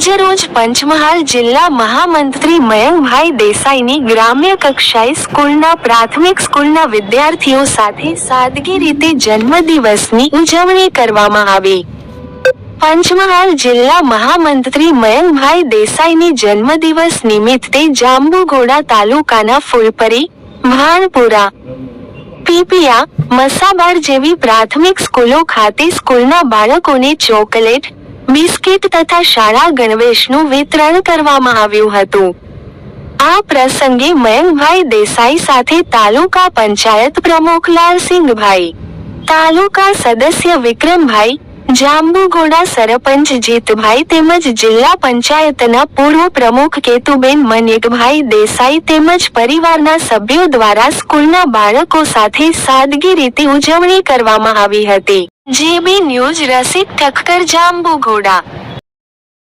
આજરોજ પંચમહાલ જિલ્લા મહામંત્રી મયંકભાઈ દેસાઈની ગ્રામ્ય કક્ષાએ સ્કૂલના પ્રાથમિક સ્કૂલના વિદ્યાર્થીઓ સાથે સાદગી રીતે જન્મદિવસની ઉજવણી કરવામાં આવી. પંચમહાલ જિલ્લા મહામંત્રી મયંકભાઈ દેસાઈની જન્મદિવસ નિમિત્તે જાંબુઘોડા તાલુકાના ફૂલપરી, ભાણપુરા, પીપિયા, મસાબાર જેવી પ્રાથમિક સ્કૂલો ખાતે સ્કૂલના બાળકોને ચોકલેટ બિસ્કિટ તથા શાળા ગણવેશનું વિતરણ કરવામાં આવ્યું હતું. આ પ્રસંગે મયંકભાઈ દેસાઈ સાથે તાલુકા પંચાયત પ્રમુખ લાલસિંહભાઈ, તાલુકા સદસ્ય વિક્રમભાઈ જાંબુઘોડા સરપંચ જીતભાઈ તેમજ જિલ્લા પંચાયતના પૂર્વ પ્રમુખ કેતુબેન મનિકભાઈ દેસાઈ તેમજ પરિવારના સભ્યો દ્વારા સ્કૂલના બાળકો સાથે સાદગી રીતે ઉજવણી કરવામાં આવી હતી. GB news Rasik Thakkar Jambughoda.